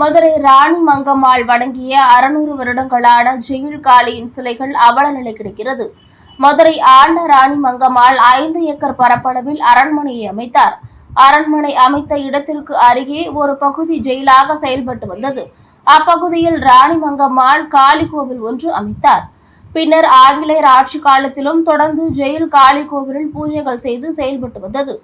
மதுரை ராணி மங்கம்மாள் வழங்கிய அறுநூறு வருடங்களான ஜெயில் காளியின் சிலைகள் அவல நிலை கிடைக்கிறது. மதுரை ஆண்ட ராணி மங்கம்மாள் ஐந்து ஏக்கர் பரப்பளவில் அரண்மனையை அமைத்தார். அரண்மனை அமைத்த இடத்திற்கு அருகே ஒரு பகுதி ஜெயிலாக செயல்பட்டு வந்தது. அப்பகுதியில் ராணி மங்கம்மாள் காளி கோவில் ஒன்று அமைத்தார். பின்னர் ஆங்கிலேயர் ஆட்சி காலத்திலும் தொடர்ந்து ஜெயில் காளி கோவிலில் பூஜைகள் செய்து செயல்பட்டு வந்தது.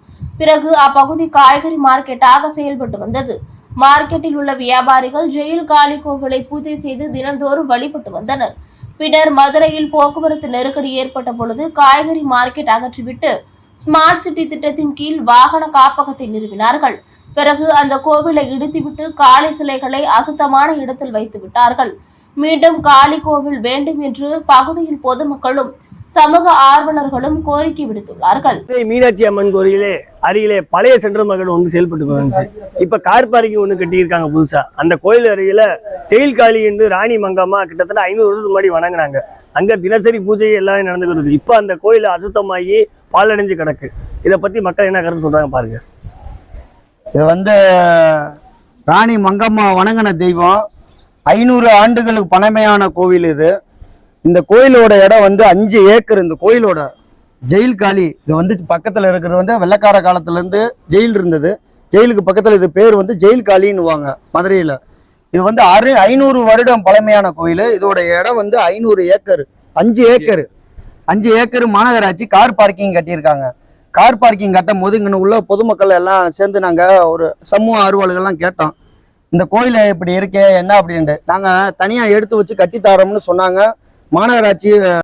பிறகு அப்பகுதி காய்கறி மார்க்கெட்டாக செயல்பட்டு வந்தது. மார்க்கெட்டில் உள்ள வியாபாரிகள் ஜெயில் காளி கோவிலை பூஜை செய்து தினந்தோறும் வழிபட்டு வந்தனர். பின்னர் மதுரையில் போக்குவரத்து நெருக்கடி ஏற்பட்ட பொழுது காய்கறி மார்க்கெட் அகற்றிவிட்டு ஸ்மார்ட் சிட்டி திட்டத்தின் கீழ் வாகன காப்பகத்தை நிறுவினார்கள். பிறகு அந்த கோவிலை இடித்துவிட்டு காளி சிலைகளை அசுத்தமான இடத்தில் வைத்து விட்டார்கள் மீண்டும் காளி கோவில் வேண்டும் என்று பகுதியில் பொதுமக்களும் சமூக ஆர்வலர்களும் கோரிக்கை விடுத்துள்ளார்கள். மீனாட்சி அம்மன் கோயிலே அருகிலே பழைய சென்ட்ரல் மார்க்கெட் வந்து செயல்பட்டு வந்துச்சு இப்ப கார் பார்க்கிங் ஒன்று கட்டியிருக்காங்க புதுசா. அந்த கோயில் அருகில ஜெயில் காளி என்று ராணி மங்கம்மா கிட்டத்தட்ட ஐநூறு வருஷத்துக்கு முன்னாடி வணங்குனாங்க. அங்க தினசரி பூஜை எல்லாம் நடந்துக்கிட்டு இருக்கு. இப்ப அந்த கோயில் அசுத்தமாகி பாலடைஞ்சு கிடக்கு. இதை பத்தி மக்கள் என்ன கருத்து சொல்றாங்க பாருங்க. இது வந்து ராணி மங்கம்மா வணங்கின தெய்வம் ஐநூறு ஆண்டுகளுக்கு பழமையான கோவில் இது. இந்த கோயிலோட இடம் வந்து அஞ்சு ஏக்கர் இந்த கோயிலோட ஜெயில் காலி. இது வந்து பக்கத்தில் இருக்கிறது வந்து வெள்ளக்கார காலத்துலேருந்து ஜெயில் இருந்தது. ஜெயிலுக்கு பக்கத்தில் இது பேர் வந்து ஜெயில் காலின்னுவாங்க மதுரையில். இது வந்து அறு ஐநூறு வருடம் பழமையான கோயில். இதோட இடம் வந்து ஐநூறு ஏக்கர். அஞ்சு ஏக்கர். அஞ்சு ஏக்கர் மாநகராட்சி கார் பார்க்கிங் கட்டியிருக்காங்க. கார் பார்க்கிங் கட்டும் போது இங்கே உள்ள பொதுமக்கள் எல்லாம் சேர்ந்து நாங்கள் ஒரு சமூக ஆர்வலர்கள்லாம் கேட்டோம். இந்த கோயில் இப்படி இருக்கே என்ன அப்படின்ட்டு. நாங்கள் தனியாக எடுத்து வச்சு கட்டித்தாரோம்னு சொன்னாங்க. மாநகராட்சி